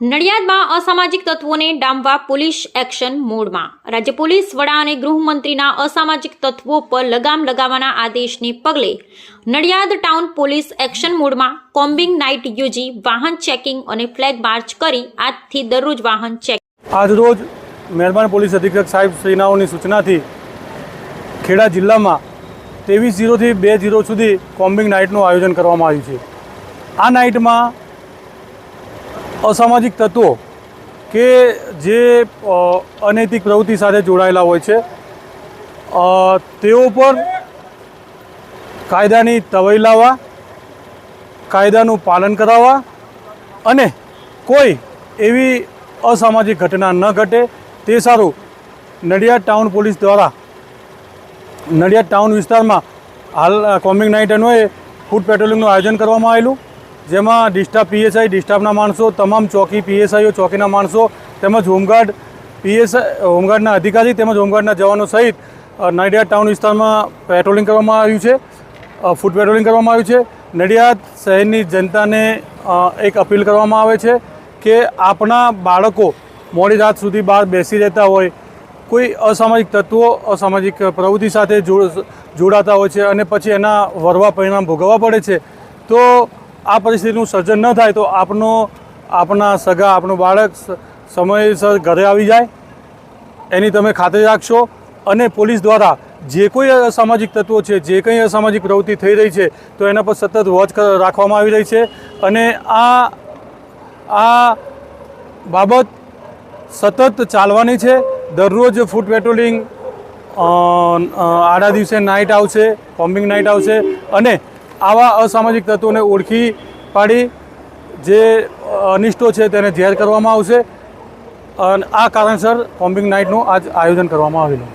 નડિયાદમાં અસામાજિક તત્વોને ડામવા પોલીસ એક્શન મોડમાં. રાજ્ય પોલીસ વડા અને ગૃહમંત્રીના અસામાજિક તત્વો પર લગામ લગાવવાના આદેશને પગલે નડિયાદ ટાઉન પોલીસ એક્શન મોડમાં કોમ્બિંગ નાઇટ યોજી વાહન ચેકિંગ અને ફ્લેગ માર્ચ કરી આજથી દરરોજ વાહન ચેક આજરોજ મહેરબાન પોલીસ અધિક્ષક સાહેબ શ્રીનાઓની સૂચનાથી ખેડા જિલ્લામાં ત્રેવીસ જીરોથી બે જીરો સુધી કોમ્બિંગ નાઇટનું આયોજન કરવામાં આવ્યું છે. આ નાઇટમાં અસામાજિક તત્વો કે જે અનૈતિક પ્રવૃત્તિ સાથે જોડાયેલા હોય છે. તેઓ પર કાયદાની તવાઈ લાવવા, કાયદાનું પાલન કરાવવા અને કોઈ એવી અસામાજિક ઘટના ન ઘટે. તે સારું. નડિયાદ ટાઉન પોલીસ દ્વારા, નડિયાદ ટાઉન વિસ્તારમાં હાલ કોમ્બિંગ નાઇટ અન્વયે ફૂડ પેટ્રોલિંગનું આયોજન કરવામાં આવેલું. જેમાં ડિસ્ટાફ પીએસઆઈ ડિસ્ટાફના માણસો, તમામ ચોકી પીએસઆઈઓ, ચોકીના માણસો, તેમજ હોમગાર્ડ પીએસઆઈ, હોમગાર્ડના અધિકારી તેમજ હોમગાર્ડના જવાનો સહિત નડિયાદ ટાઉન વિસ્તારમાં પેટ્રોલિંગ કરવામાં આવ્યું છે ફૂડ પેટ્રોલિંગ કરવામાં આવ્યું છે. નડિયાદ શહેરની જનતાને એક અપીલ કરવામાં આવે છે કે આપણા બાળકો મોડી રાત સુધી બહાર બેસી રહેતા હોય. કોઈ અસામાજિક તત્વો, અસામાજિક પ્રવૃત્તિ સાથે જોડ- જોડાતા હોય છે અને પછી એના વરવા પરિણામ ભોગવવા પડે છે. તો આ પરિસ્થિતિનું સર્જન ન થાય તો આપનો, આપના સગા આપણું બાળક સમયસર ઘરે આવી જાય. એની તમે ખાતરી રાખશો. અને પોલીસ દ્વારા જે કોઈ અસામાજિક તત્વો છે, જે કંઈ અસામાજિક પ્રવૃત્તિ થઈ રહી છે, તો એના પર સતત વોચ રાખવામાં આવી રહી છે. અને આ આ બાબત સતત ચાલવાની છે. દરરોજ ફૂટ પેટ્રોલિંગ આડા દિવસે નાઇટ આવશે, કોમ્બિંગ નાઇટ આવશે. અને આવા અસામાજિક તત્વોને ઓળખી પાડી જે અનિષ્ટો છે તેને ઝેર કરવામાં આવશે. અને આ કારણસર કોમ્બિંગ નાઇટનું આજ આયોજન કરવામાં આવેલું.